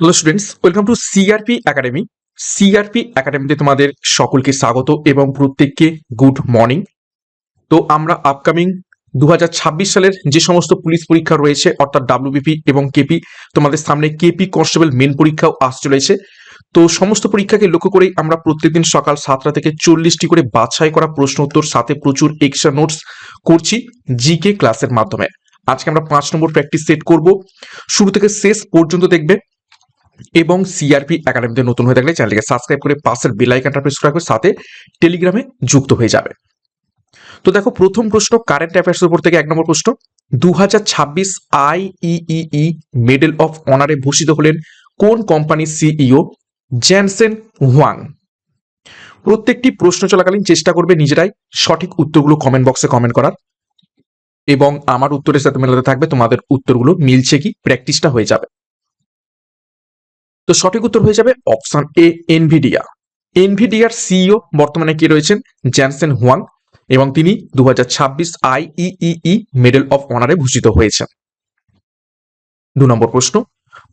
Hello students welcome to CRP academy CRP একাডেমিতে তোমাদের সকলকে স্বাগত এবং প্রত্যেককে গুড মর্নিং তো আমরা আপকামিং দু হাজার ছাব্বিশ সালের যে সমস্ত পুলিশ পরীক্ষা রয়েছে, অর্থাৎ ডাব্লিউবিপি এবং কেপি তোমাদের সামনে কেপি কনস্টেবল মেন পরীক্ষাও আসতে চলেছে। তো সমস্ত পরীক্ষাকে লক্ষ্য করেই আমরা প্রত্যেকদিন সকাল সাতটা থেকে চল্লিশটি করে বাছাই করা প্রশ্ন উত্তর, সাথে প্রচুর এক্সট্রা নোটস করছি জিকে ক্লাসের মাধ্যমে। আজকে আমরা পাঁচ নম্বর প্র্যাকটিস সেট করব। শুরু থেকে শেষ পর্যন্ত দেখবে এবং সিআরপি একাডেমিতে নতুন হয়ে থাকলে চ্যানেলটিকে সাবস্ক্রাইব করে পাশের বেল আইকনটা প্রেস রাখবে সাথে টেলিগ্রামে যুক্ত হয়ে যাবে। তো দেখো, প্রথম প্রশ্ন কারেন্ট অ্যাফেয়ার্স উপর থেকে এক নম্বর প্রশ্ন। দু হাজার ছাব্বিশ আইইই মেডেল অফ অনারে ভূষিত হলেন কোন কোম্পানির সিইও জ্যানসেন হুয়াং প্রত্যেকটি প্রশ্ন চলাকালীন চেষ্টা করবে নিজেরাই সঠিক উত্তরগুলো কমেন্ট বক্সে কমেন্ট করার। এবং আমার উত্তরের সাথে মেলাতে থাকবে, তোমাদের উত্তরগুলো মিলছে কি প্র্যাকটিসটা হয়ে যাবে। তো সঠিক উত্তর হয়ে যাবে অপশন এ এনভিডিয়া এনভিডিয়ার সিইও বর্তমানে কে রয়েছেন? জ্যানসেন হুয়াং এবং তিনি দু হাজার ছাব্বিশ আইইই মেডেল অফ অনারে ভূষিত হয়েছেন। দু নম্বর প্রশ্ন,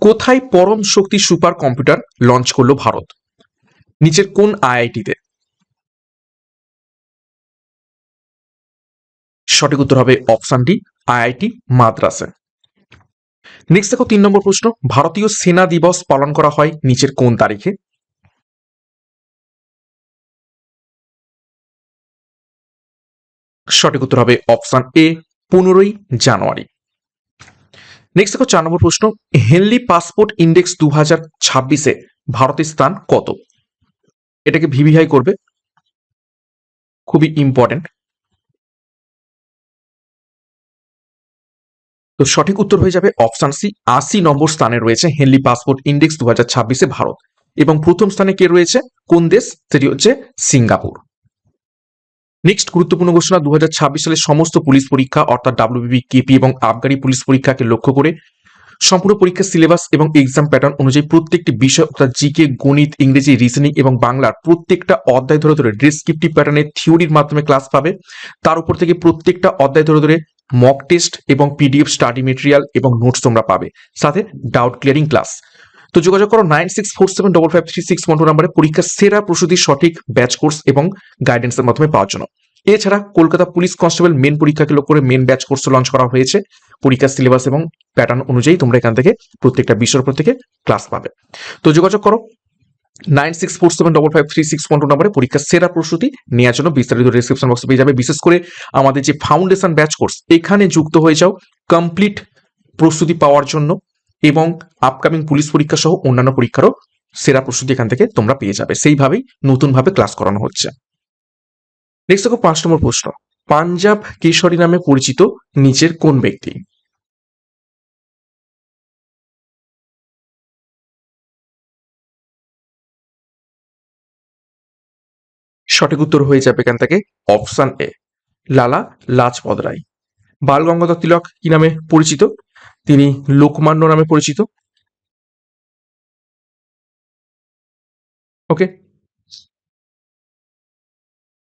কোথায় পরম শক্তি সুপার কম্পিউটার লঞ্চ করল ভারত? নিচের কোন আইআইটিতে? সঠিক উত্তর হবে অপশন ডি, আইআইটি মাদ্রাসে। নেক্সট দেখো তিন নম্বর প্রশ্ন, ভারতীয় সেনা দিবস পালন করা হয় নিচের কোন তারিখে? সঠিক উত্তর হবে অপশন এ পনেরোই জানুয়ারি। নেক্সট দেখো চার নম্বর প্রশ্ন হেনলি পাসপোর্ট ইন্ডেক্স দু হাজার ছাব্বিশে ভারতের স্থান কত? এটাকে ভিভিআই করবে। খুবই ইম্পর্টেন্ট তো সঠিক উত্তর হয়ে যাবে অপশন সি আশি নম্বর স্থানে রয়েছে হেনলি পাসপোর্ট ইন্ডেক্স দু হাজার ছাব্বিশে ভারত। এবং প্রথম স্থানে কে রয়েছে? কোন দেশ? সেটি হচ্ছে সিঙ্গাপুর। নেক্সট গুরুত্বপূর্ণ ঘোষণা দু সালে সমস্ত পুলিশ পরীক্ষা, অর্থাৎ ডাব্লিউবিপি কেপি এবং আবগারি পুলিশ পরীক্ষাকে লক্ষ্য করে সম্পূর্ণ পরীক্ষার সিলেবাস এবং এক্সাম প্যাটার্ন অনুযায়ী প্রত্যেকটি বিষয়, অর্থাৎ জিকে গণিত, ইংরেজি রিজনিং এবং বাংলার প্রত্যেকটা অধ্যায় ধরে ধরে ডেসক্রিপটিভ প্যাটার্নের থিওরির মাধ্যমে ক্লাস পাবে। তার উপর থেকে প্রত্যেকটা অধ্যায় ধরে ধরে মক টেস্ট এবং পিডিএফ স্টাডি মেটেরিয়াল এবং নোটস তোমরা পাবে। সাথে ডাউট ক্লিয়ারিং ক্লাস তো যোগাযোগ করো nine six four seven double five three six one two নাম্বারে পরীক্ষার সেরা প্রস্তুতির সঠিক ব্যাচ কোর্স এবং গাইডেন্সের মাধ্যমে পাওয়ার জন্য। এছাড়া কলকাতা পুলিশ কনস্টেবল মেন পরীক্ষাকে লক্ষ্য করে মেন ব্যাচ কোর্স লঞ্চ করা হয়েছে। পরীক্ষার সিলেবাস এবং প্যাটার্ন অনুযায়ী তোমরা এখান থেকে প্রত্যেকটা বিষয়ের উপর থেকে ক্লাস পাবে। তো যোগাযোগ করো nine six four seven double five three six one two নম্বরে পরীক্ষার সেরা প্রস্তুতি নেওয়ার জন্য বিস্তারিত ডিসক্রিপশন বক্সে পেয়ে যাবে। বিশেষ করে আমাদের যে ফাউন্ডেশন ব্যাচ কোর্স এখানে যুক্ত হয়ে যাও কমপ্লিট প্রস্তুতি পাওয়ার জন্য এবং আপকামিং পুলিশ পরীক্ষা সহ অন্যান্য পরীক্ষারও সেরা প্রস্তুতি এখান থেকে তোমরা পেয়ে যাবে। সেইভাবেই নতুনভাবে ক্লাস করানো হচ্ছে। নেক্সট দেখো পাঁচ নম্বর প্রশ্ন। পাঞ্জাব কেশরী নামে পরিচিত নিচের কোন ব্যক্তি? সঠিক উত্তর হয়ে যাবে এখান থেকে। Option A, Lala Lajpat Rai. বাল গঙ্গাধর তিলক কি নামে পরিচিত? তিনি লোকমান্য নামে পরিচিত। ওকে।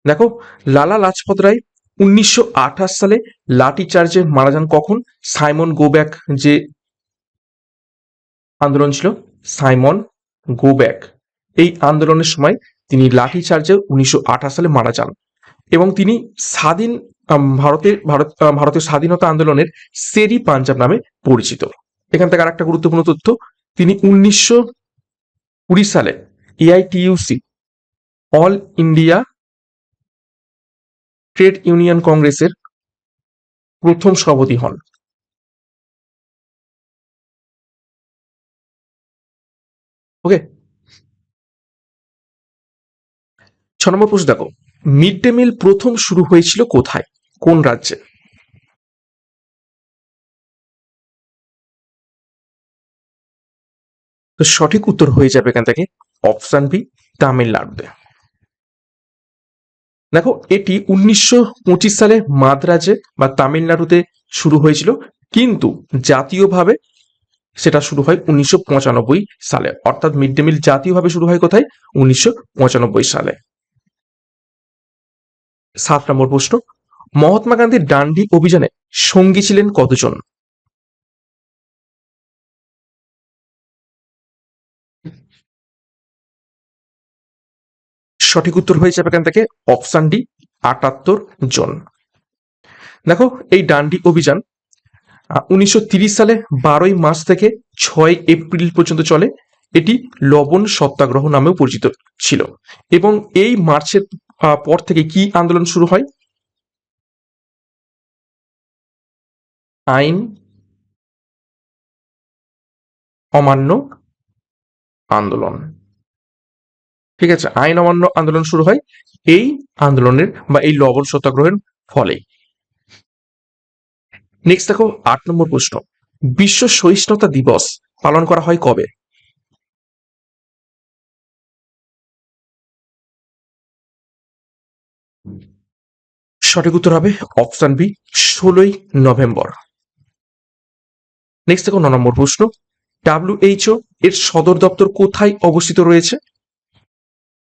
দেখো, লালা লাজপত রায় উনিশশো আঠাশ সালে লাঠি চার্জে মারা যান কখন? সাইমন গোব্যাক যে আন্দোলন ছিল, সাইমন গোব্যাক। এই আন্দোলনের সময় তিনি লাঠি চার্জে উনিশশো সালে মারা যান এবং তিনি স্বাধীন ভারতের, ভারত ভারতের স্বাধীনতা আন্দোলনের সেরি পাঞ্জাব নামে পরিচিত। এখান থেকে আর একটা গুরুত্বপূর্ণ তথ্য, তিনি উনিশশো কুড়ি সালে AITUC all India trade union কংগ্রেসের প্রথম সভাপতি হন। ওকে নম্বর প্রশ্ন দেখো মিড ডে মিল প্রথম শুরু হয়েছিল কোথায়? কোন রাজ্যে? তো সঠিক উত্তর হয়ে যাবে এখান থেকে অপশন বি তামিলনাড়ুতে দেখো, এটি উনিশশো পঁচিশ সালে মাদ্রাজে বা তামিলনাড়ুতে শুরু হয়েছিল, কিন্তু জাতীয়ভাবে সেটা শুরু হয় উনিশশো পঁচানব্বই সালে। অর্থাৎ মিড ডে মিল জাতীয়ভাবে শুরু হয় কোথায়? উনিশশো পঁচানব্বই সালে। সাত নম্বর প্রশ্ন। মহাত্মা গান্ধীর ডান্ডি অভিযানে সঙ্গী ছিলেন কতজন? সঠিক উত্তর হয়ে যাবে থেকে অপশান ডি, আটাত্তর জন। দেখো, এই ডান্ডি অভিযান উনিশশো সালে বারোই মার্চ থেকে ছয় এপ্রিল পর্যন্ত চলে। এটি লবণ সত্যাগ্রহ নামেও পরিচিত ছিল। এবং এই মার্চের পর থেকে কি আন্দোলন শুরু হয়? আইন অমান্য আন্দোলন। ঠিক আছে, আইন অমান্য আন্দোলন শুরু হয় এই আন্দোলনের বা এই লবণ সত্যাগ্রহের ফলে নেক্সট দেখো, আট নম্বর প্রশ্ন। বিশ্ব সহিষ্ণুতা দিবস পালন করা হয় কবে? সঠিক উত্তর হবে অপশন বি, ষোলোই নভেম্বর। নেক্সট দেখো ন নম্বর প্রশ্ন। ডাব্লিউএইচও এর সদর দপ্তর কোথায় অবস্থিত রয়েছে?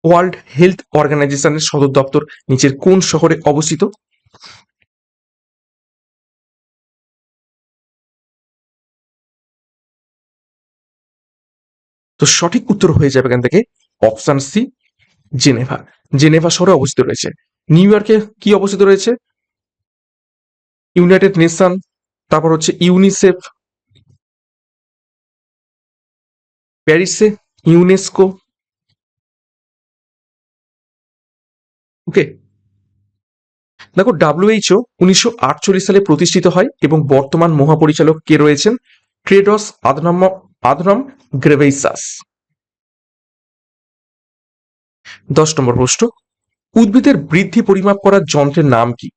ওয়ার্ল্ড হেলথ অর্গানাইজেশনের সদর দপ্তর নিচের কোন শহরে অবস্থিত? তো সঠিক উত্তর হয়ে যাবে এখান থেকে অপশন সি, জেনেভা। জেনেভা শহরে অবস্থিত রয়েছে। নিউ ইয়র্কে কি অবস্থিত রয়েছে? ইউনাইটেড নেশন তারপর হচ্ছে ইউনিসেফ প্যারিসে ইউনেস্কো ওকে দেখো ডাব্লিউএইচও উনিশশো আটচল্লিশ সালে প্রতিষ্ঠিত হয় এবং বর্তমান মহাপরিচালক কে রয়েছেন? ট্রেডস আদনাম আদনাম গ্রেভেইসাস দশ নম্বর প্রশ্ন। উদ্ভিদের বৃদ্ধি পরিমাপ করার যন্ত্রের নাম কি?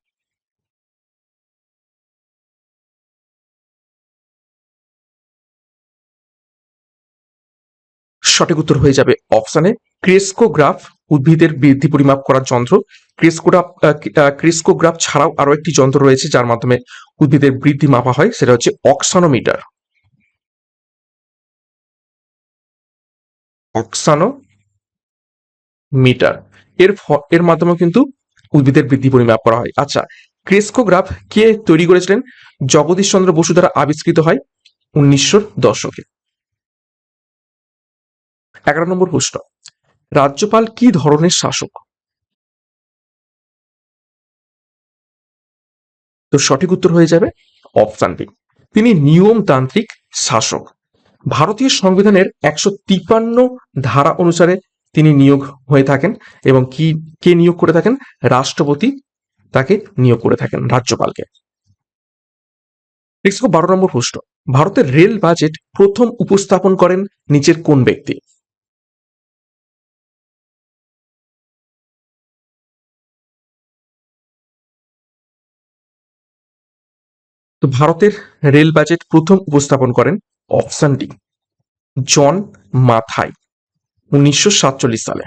সঠিক উত্তর হয়ে যাবে অপশানে ক্রেস্কোগ্রাফ, উদ্ভিদের বৃদ্ধি পরিমাপ করার যন্ত্র। ক্রেস্কোগ্রাফ ক্রেস্কোগ্রাফ ছাড়াও আরও একটি যন্ত্র রয়েছে যার মাধ্যমে উদ্ভিদের বৃদ্ধি মাপা হয়, সেটা হচ্ছে অক্সানোমিটার। অক্সানো মিটার। এর এর মাধ্যমে কিন্তু উদ্ভিদের বৃদ্ধি পরিমাপ করা হয়। আচ্ছা ক্রেস্কোগ্রাফ কে তৈরি করেছিলেন? জগদীশ চন্দ্র বসু দ্বারা আবিষ্কৃত হয় উনিশশো দশকে। এগারো নম্বর প্রশ্ন, রাজ্যপাল কি ধরনের শাসক? তো সঠিক উত্তর হয়ে যাবে অপশান বি। তিনি নিয়মতান্ত্রিক শাসক। ভারতীয় সংবিধানের একশো তিপ্পান্ন ধারা অনুসারে তিনি নিয়োগ হয়ে থাকেন এবং কি, কে নিয়োগ করে থাকেন? রাষ্ট্রপতি তাকে নিয়োগ করে থাকেন রাজ্যপালকে। বারো নম্বর প্রশ্ন। ভারতের রেল বাজেট প্রথম উপস্থাপন করেন নিচের কোন ব্যক্তি? তো ভারতের রেল বাজেট প্রথম উপস্থাপন করেন অপশন ডি, জন মাথাই। উনিশশো সাতচল্লিশ সালে।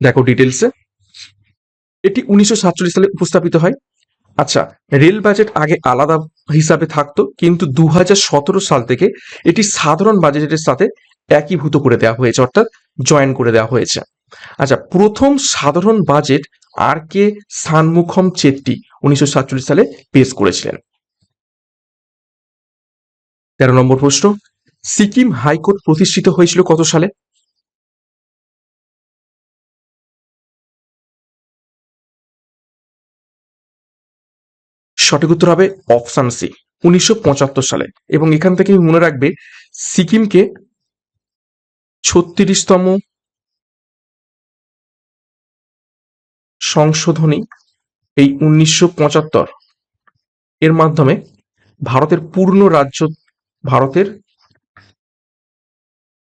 দেখো ডিটেলসে এটি উনিশশো সাতচল্লিশ সালে উপস্থাপিত হয়। আচ্ছা রেল বাজেট আগে আলাদা হিসাবে থাকতো, কিন্তু দুহাজার সতেরো সাল থেকে এটি সাধারণ বাজেটের সাথে একীভূত করে দেওয়া হয়েছে, অর্থাৎ জয়েন করে দেওয়া হয়েছে। আচ্ছা প্রথম সাধারণ বাজেট আর কে সানমুখম চেট্টি উনিশশো সাতচল্লিশ সালে পেশ করেছিলেন। তেরো নম্বর প্রশ্ন। সিকিম হাইকোর্ট প্রতিষ্ঠিত হয়েছিল কত সালে? সঠিক উত্তর হবে অপশন সি, উনিশশো পঁচাত্তর সালে। এবং এখান থেকে মনে রাখবে, সিকিমকে ছত্রিশতম সংশোধনী এই উনিশশো পঁচাত্তর এর মাধ্যমে ভারতের পূর্ণ রাজ্য, ভারতের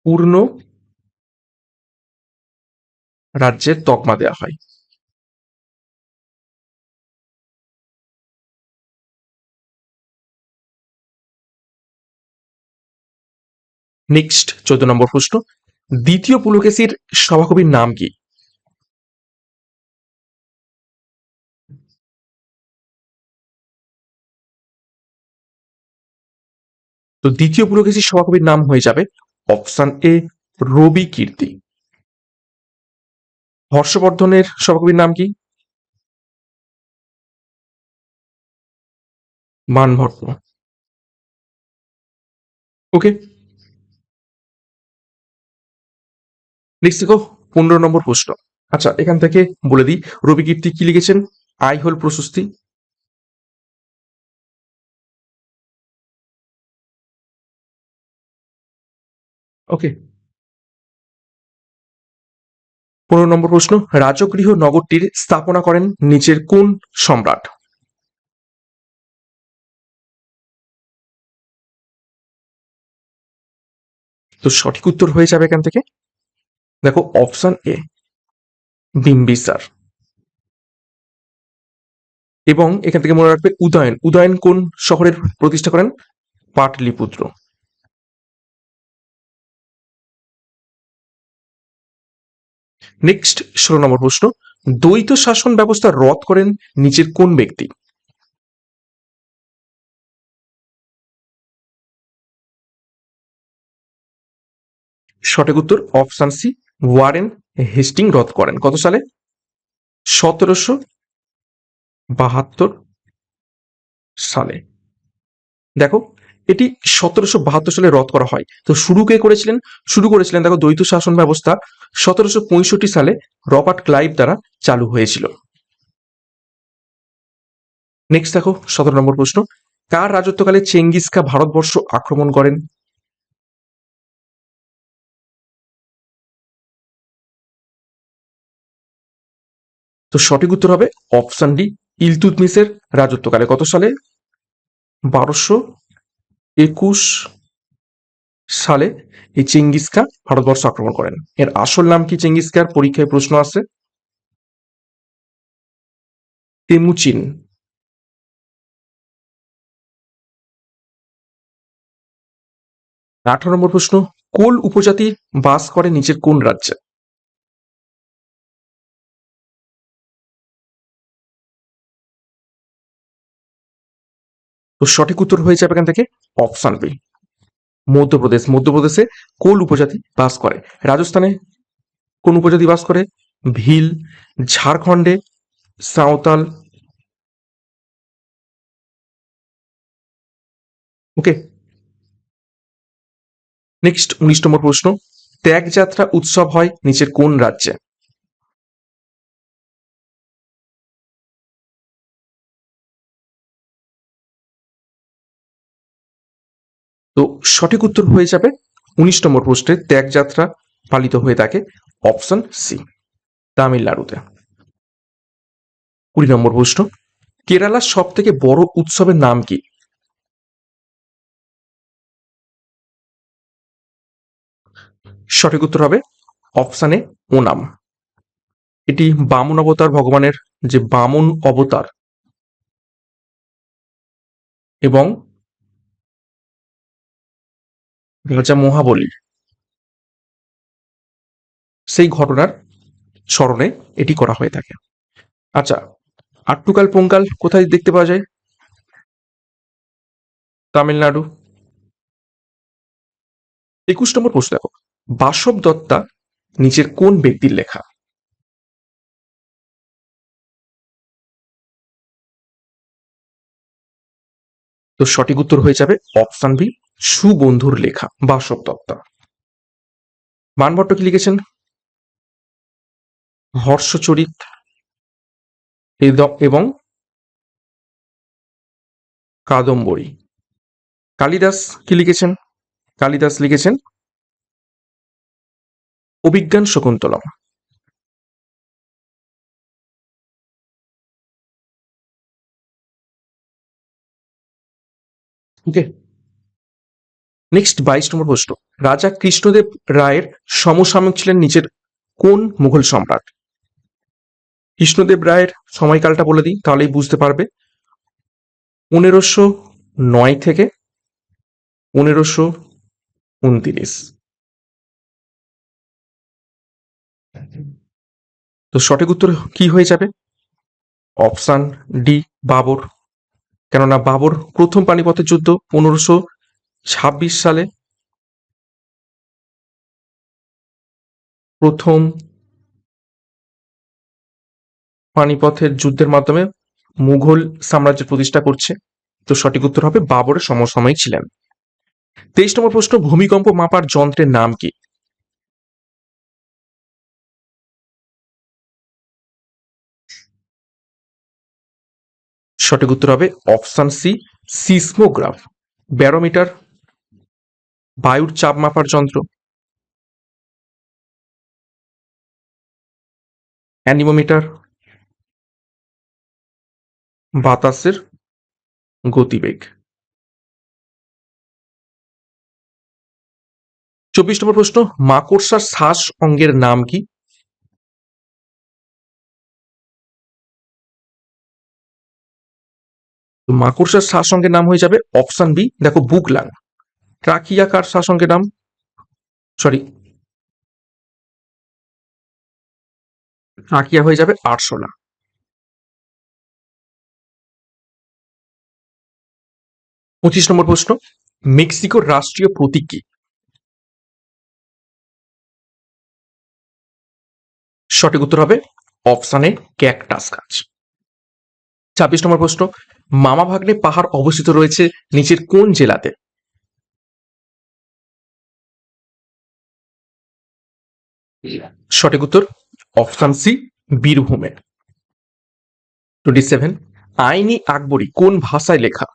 পূর্ণ রাজ্যের তকমা দেওয়া হয়। নেক্সট চোদ্দ নম্বর প্রশ্ন। দ্বিতীয় পুলকেশীর সভাকবির নাম কি? তো দ্বিতীয় পুলকেশীর সভাকবির নাম হয়ে যাবে অপশন এ রবি কীর্তি। হর্ষবর্ধনের সভাকবির নাম কি? মানভট্ট ওকে। নেক্সট দেখো, পনেরো নম্বর প্রশ্ন। আচ্ছা এখান থেকে বলে দিই, রবি কীর্তি কি লিখেছেন? আই হল প্রশস্তি। ওকে পনেরো নম্বর প্রশ্ন, রাজগৃহ নগরটির স্থাপনা করেন নিচের কোন সম্রাট? তো সঠিক উত্তর হয়ে যাবে এখান থেকে। দেখো অপশন এ বিম্বিসার এবং এখান থেকে মনে রাখবে উদয়ন। উদয়ন কোন শহরের প্রতিষ্ঠা করেন? পাটলিপুত্র। নেক্সট ষোলো নম্বর প্রশ্ন। দ্বৈত শাসন ব্যবস্থা রদ করেন নিচের কোন ব্যক্তি? সঠিক উত্তর অপশন সি, ওয়ারেন হেস্টিং রদ করেন। কত সালে? সতেরোশো বাহাত্তর সালে। দেখো এটি সতেরোশো বাহাত্তর সালে রদ করা হয়। তো শুরু কে করেছিলেন? শুরু করেছিলেন দেখো দ্বৈত শাসন ব্যবস্থা সতেরোশো পঁয়ষট্টি সালে রবার্ট ক্লাইভ দ্বারা চালু হয়েছিল। নেক্সট দেখো সতেরো নম্বর প্রশ্ন। কার রাজত্বকালে চেঙ্গিস খা ভারতবর্ষ আক্রমণ করেন? তো সঠিক উত্তর হবে অপশন ডি ইলতুতমিসের রাজত্বকালে। কত সালে? বারোশো একুশ সালে এই চেঙ্গিস খা ভারতবর্ষ আক্রমণ করেন। এর আসল নাম কি চেঙ্গিস খার পরীক্ষায় প্রশ্ন আছে। তেমুচিন। আঠারো নম্বর প্রশ্ন, কোল উপজাতি বাস করে নিচের কোন রাজ্যে? তো সঠিক উত্তর হয়ে যাবে এখান থেকে অপশন বি মধ্যপ্রদেশ, মধ্যপ্রদেশে কোল উপজাতি বাস করে? রাজস্থানে কোন উপজাতি বাস করে? ভিল, ঝাড়খণ্ডে, সাঁওতাল ওকে নেক্সট উনিশ নম্বর প্রশ্ন ত্যাগ যাত্রা উৎসব হয় নিচের কোন রাজ্যে? তো সঠিক উত্তর হয়ে যাবে উনিশ নম্বর প্রশ্নে ত্যাগ যাত্রা পালিত হয়ে থাকে অপশন সি, তামিলনাড়ুতে। কুড়ি নম্বর প্রশ্ন, কেরালার সব থেকে বড় উৎসবের নাম কি? সঠিক উত্তর হবে অপশানে ওনাম। এটি বামন অবতার ভগবানের যে বামন অবতার এবং রাজা মহাবলী। সেই ঘটনার স্মরণে এটি করা হয়ে থাকে। আচ্ছা আট্টুকাল পঙ্কাল কোথায় দেখতে পাওয়া যায়? তামিলনাড়ু। একুশ নম্বর প্রশ্ন দেখো। বাসব দত্তা নিচের কোন ব্যক্তির লেখা? তো সঠিক উত্তর হয়ে যাবে অপশন বি সুবন্ধুর লেখা বাসব দত্তা মানভট্ট কি লিখেছেন, হর্ষচরিত এবং কাদম্বরী। কালিদাস কি লিখেছেন? কালিদাস লিখেছেন, অভিজ্ঞান শকুন্তলম। ওকে। নেক্সট বাইশ নম্বর প্রশ্ন। রাজা কৃষ্ণদেব রায়ের সমসাময়িক ছিলেন নিচের কোন মুঘল সম্রাট? কৃষ্ণদেব রায়ের সময়কালটা বলে দিই, তাহলেই বুঝতে পারবে। পনেরোশো নয় থেকে পনেরোশো উনত্রিশ। তো সঠিক উত্তর কি হয়ে যাবে? Option D Babur. কেননা বাবর প্রথম পানিপথের যুদ্ধ পনেরোশো ছাব্বিশ সালে প্রথম পানিপথের যুদ্ধের মাধ্যমে মুঘল সাম্রাজ্যের প্রতিষ্ঠা করছে। তো সঠিক উত্তর হবে বাবরের সমসাময়িক ছিলেন। তেইশ নম্বর প্রশ্ন, ভূমিকম্প মাপার যন্ত্রের নাম কি? সঠিক উত্তর হবে অপশন সি, সিসমোগ্রাফ, ব্যারোমিটার বায়ুর চাপ মাপার যন্ত্র। অ্যানিমোমিটার। বাতাসের গতিবেগ। চব্বিশ নম্বর প্রশ্ন, মাকড়সার শ্বাস অঙ্গের নাম কি? মাকড়সার শ্বাস অঙ্গের নাম হয়ে যাবে অপশন বি, দেখো বুকলাং। ট্রাকিয়া কার অঙ্গের নাম সরি ট্রাকিয়া হয়ে যাবে আরশোলা। পঁচিশ নম্বর প্রশ্ন, মেক্সিকোর রাষ্ট্রীয় প্রতীক কি? সঠিক উত্তর হবে অপশানে ক্যাকটাস গাছ। ছাব্বিশ নম্বর প্রশ্ন মামা ভাগ্নে পাহাড় অবস্থিত রয়েছে নিচের কোন জেলাতে? সঠিক উত্তর, অপশান সি, বীরভূমে। টোয়েন্টি সেভেন আইনি আকবরী কোন ভাষায় লেখা?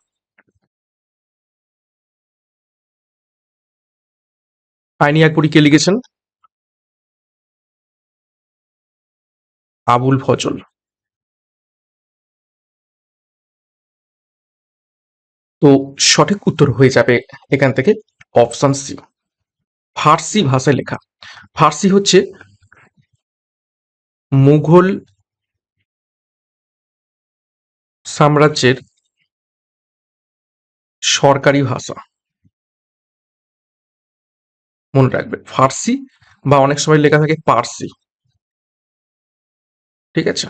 আইনি আকবরী কে লিখেছেন? আবুল ফজল। তো সঠিক উত্তর হয়ে যাবে এখান থেকে অপশন সি। ফার্সি ভাষায় লেখা। ফার্সি হচ্ছে মুঘল সাম্রাজ্যের সরকারি ভাষা। মনে রাখবে, ফার্সি বা অনেক সময় লেখা থাকে পার্সি। ঠিক আছে?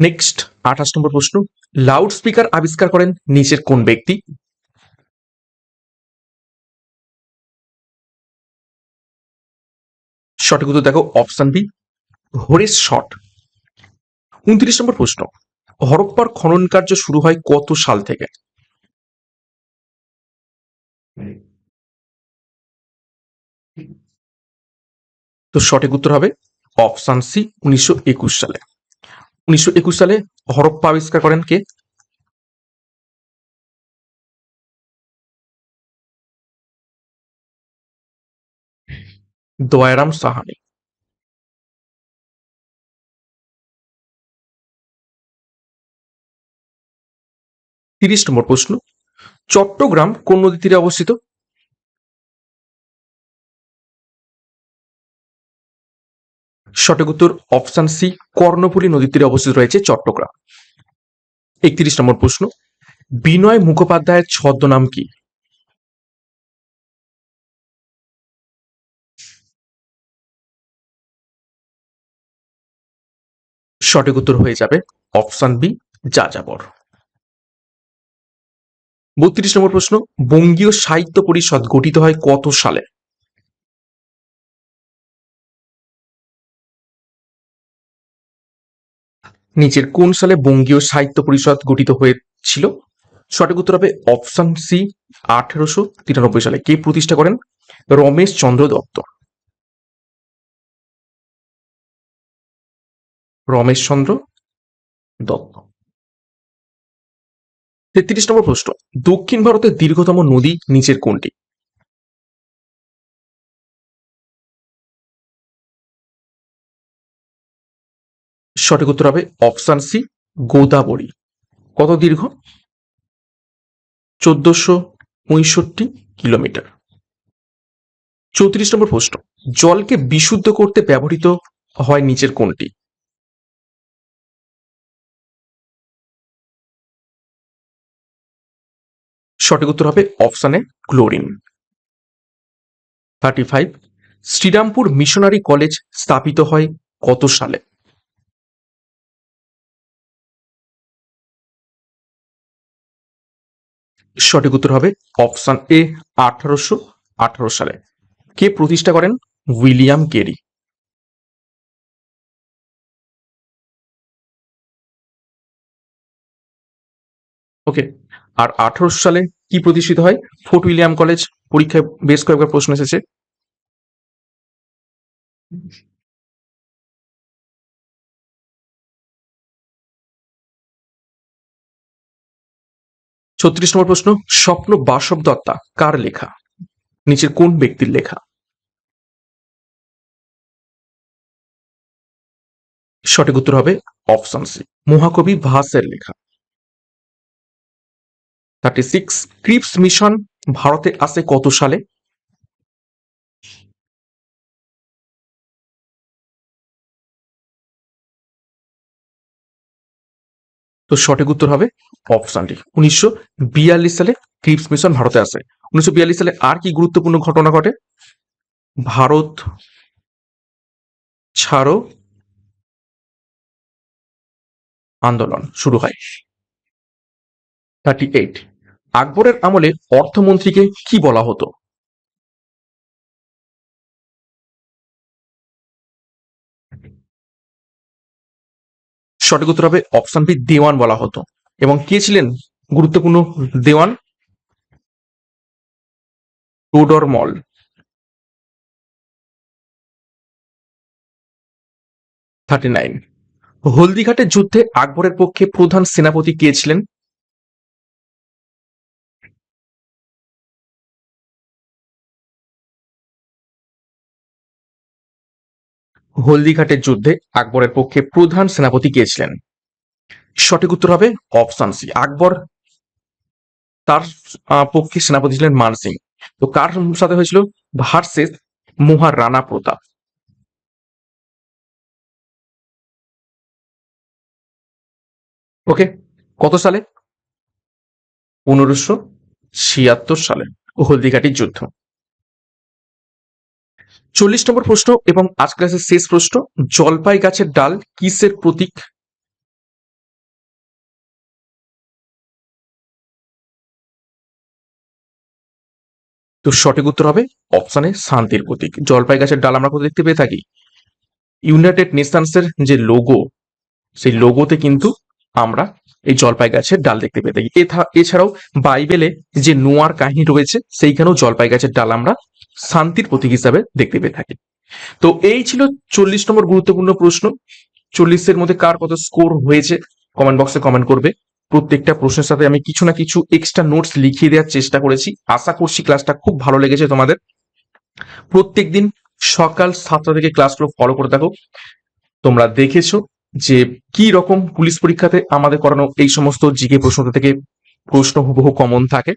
নেক্সট আঠাশ নম্বর প্রশ্ন। লাউড স্পিকার আবিষ্কার করেন নিচের কোন ব্যক্তি? সঠিক উত্তর দেখো অপশন বি হরিশ শট। উনত্রিশ নম্বর প্রশ্ন হরপ্পার খনন কার্য শুরু হয় কত সাল থেকে? তো সঠিক উত্তর হবে অপশন সি উনিশশো একুশ সালে। উনিশশো একুশ সালে হরপ্পা আবিষ্কার করেন কে? দয়ারাম সাহানি। তিরিশ নম্বর প্রশ্ন, চট্টগ্রাম কোন নদী তীরে অবস্থিত? সঠিক উত্তর অপশন সি, কর্ণফুলী নদীর তীরে অবস্থিত রয়েছে চট্টগ্রাম। একত্রিশ নম্বর প্রশ্ন, বিনয় মুখোপাধ্যায়ের ছদ্মনাম কি? সঠিক উত্তর হয়ে যাবে অপশন বি, যাযাবর। বত্রিশ নম্বর প্রশ্ন, বঙ্গীয় সাহিত্য পরিষদ গঠিত হয় কত সালে? নিচের কোন সালে বঙ্গীয় সাহিত্য পরিষদ গঠিত হয়েছিল? সঠিক উত্তর হবে অপশন সি, আঠেরোশো তিরানব্বই সালে। কে প্রতিষ্ঠা করেন? রমেশ চন্দ্র দত্ত। রমেশ চন্দ্র দত্ত। তেত্রিশ নম্বর প্রশ্ন, দক্ষিণ ভারতের দীর্ঘতম নদী নিচের কোনটি? সঠিক উত্তর হবে অপশান সি, গোদাবরী। কত দীর্ঘ? চোদ্দশো পঁয়ষট্টি কিলোমিটার। চৌত্রিশ নম্বর প্রশ্ন, জলকে বিশুদ্ধ করতে ব্যবহৃত হয় নিচের কোনটি? সঠিক উত্তর হবে অপশানে chlorine. Thirty five, Serampore missionary college স্থাপিত হয় কত সালে? সঠিক উত্তর হবে অপশান এ আঠারোশো আঠারো সালে। কে প্রতিষ্ঠা করেন? William Carey. ওকে আর আঠারোশো সালে কি প্রতিষ্ঠিত হয়? ফোর্ট উইলিয়াম কলেজ পরীক্ষায় বেশ কয়েকবার প্রশ্ন এসেছে। ছত্রিশ নম্বর প্রশ্ন, স্বপ্ন বাসব দত্তা কার লেখা? নিচের কোন ব্যক্তির লেখা? সঠিক উত্তর হবে অপশন সি, মহাকবি ভাসের লেখা। থার্টি সিক্স ক্রিপস মিশন ভারতে আসে কত সালে? তো সঠিক উত্তর হবে অপশন ডি উনিশশো সালে ক্রিপস মিশন ভারতে আসে উনিশশো বিয়াল্লিশ সালে আর কি গুরুত্বপূর্ণ ঘটনা ঘটে? ভারত ছাড়ো। আন্দোলন শুরু হয়। থার্টি এইট আকবরের আমলে অর্থমন্ত্রীকে কি বলা হতো? সঠিক উত্তর হবে অপশন বি, দেওয়ান বলা হতো। এবং কে ছিলেন গুরুত্বপূর্ণ দেওয়ান? টোডর মল। Thirty nine. হলদিঘাটের যুদ্ধে আকবরের পক্ষে প্রধান সেনাপতি কে ছিলেন? হলদিঘাটের যুদ্ধে আকবরের পক্ষে প্রধান সেনাপতি কে ছিলেন? সঠিক উত্তর হবে অপশন সি আকবর তার পক্ষে সেনাপতি ছিলেন মান সিং। তো কার সাথে হয়েছিল? ভার্সেস মহারানা প্রতাপ। ওকে, কত সালে? পনেরোশো ছিয়াত্তর সালে হলদিঘাটির যুদ্ধ। চল্লিশ নম্বর প্রশ্ন এবং আজ ক্লাসের শেষ প্রশ্ন, জলপাই গাছের ডাল কিসের প্রতীক? তো সঠিক উত্তর হবে অপশানে শান্তির প্রতীক। জলপাই গাছের ডাল আমরা দেখতে পেয়ে থাকি? ইউনাইটেড নেশনসের যে লোগো সেই লোগোতে কিন্তু আমরা এই জলপাই গাছের ডাল দেখতে পেয়ে থাকি। এছাড়াও বাইবেলে যে নোয়ার কাহিনী রয়েছে, সেইখানেও জলপাই গাছের ডাল আমরা শান্তির প্রতীক হিসাবে দেখতে পেয়ে থাকি। তো এই ছিল চল্লিশ নম্বর গুরুত্বপূর্ণ প্রশ্ন। চল্লিশের মধ্যে কার কত স্কোর হয়েছে? কমেন্ট বক্সে কমেন্ট করবে। প্রত্যেকটা প্রশ্নের সাথে আমি কিছু না কিছু এক্সট্রা নোটস লিখিয়ে দেওয়ার চেষ্টা করেছি। আশা করছি ক্লাসটা খুব ভালো লেগেছে তোমাদের। প্রত্যেকদিন সকাল সাতটা থেকে ক্লাসগুলো ফলো করে থাকো তোমরা দেখেছ যে কি রকম পুলিশ পরীক্ষাতে আমাদের করানো এই সমস্ত জিকে প্রশ্ন থেকে প্রশ্ন হুবহু কমন থাকে।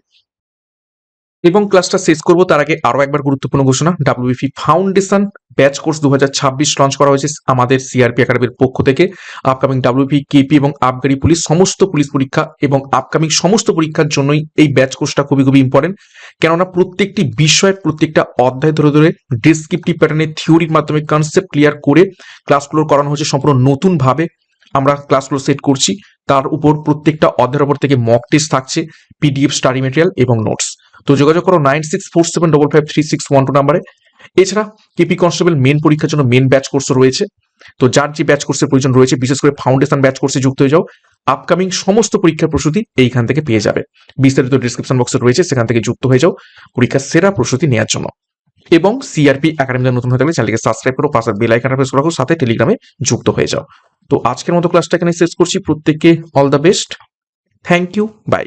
এবং ক্লাসটা শেষ করব, তার আগে আরও একবার গুরুত্বপূর্ণ ঘোষণা। ডাব্লিউবিপি ফাউন্ডেশন ব্যাচ কোর্স দু হাজার ছাব্বিশ লঞ্চ করা হয়েছে আমাদের সিআরপি একাডেমির পক্ষ থেকে। আপকামিং ডাব্লিউপি কেপি এবং আবগারি পুলিশ সমস্ত পুলিশ পরীক্ষা এবং আপকামিং সমস্ত পরীক্ষার জন্যই এই ব্যাচ কোর্সটা খুবই খুবই ইম্পর্টেন্ট কেননা প্রত্যেকটি বিষয়ের প্রত্যেকটা অধ্যায় ধরে ধরে ডিসক্রিপটিভ প্যাটার্নের থিওরির মাধ্যমে কনসেপ্ট ক্লিয়ার করে ক্লাসগুলো করানো হচ্ছে সম্পূর্ণ নতুন ভাবে আমরা ক্লাসগুলো সেট করছি। তার উপর প্রত্যেকটা অধ্যায়ের উপর থেকে মক টেস্ট থাকছে পিডিএফ স্টাডি মেটেরিয়াল এবং নোটস তো যোগাযোগ করো nine six four seven double five three six one নাম্বারে। এছাড়া কেপি কনস্টেবল মেন পরীক্ষার জন্য মেন ব্যাচ কোর্স রয়েছে। তো যার যে ব্যাচ কোর্সের প্রয়োজন রয়েছে, বিশেষ করে ফাউন্ডেশন ব্যাচ কোর্সে যুক্ত হয়ে যাও আপকামিং সমস্ত পরীক্ষার প্রস্তুতি এইখান থেকে পেয়ে যাবে। বিস্তারিত ডিসক্রিপশন বক্সে রয়েছে, সেখান থেকে যুক্ত হয়ে যাও পরীক্ষার সেরা প্রস্তুতি নেওয়ার জন্য। এবং সিআরপি একাডেমিতে নতুন হয়ে থাকলে চ্যানেলকে সাবস্ক্রাইব করো পাশের বেল আইকনটা প্রেস করো সাথে টেলিগ্রামে যুক্ত হয়ে যাও। তো আজকের মতো ক্লাসটা এখানে শেষ করছি। প্রত্যেককে all the best thank you bye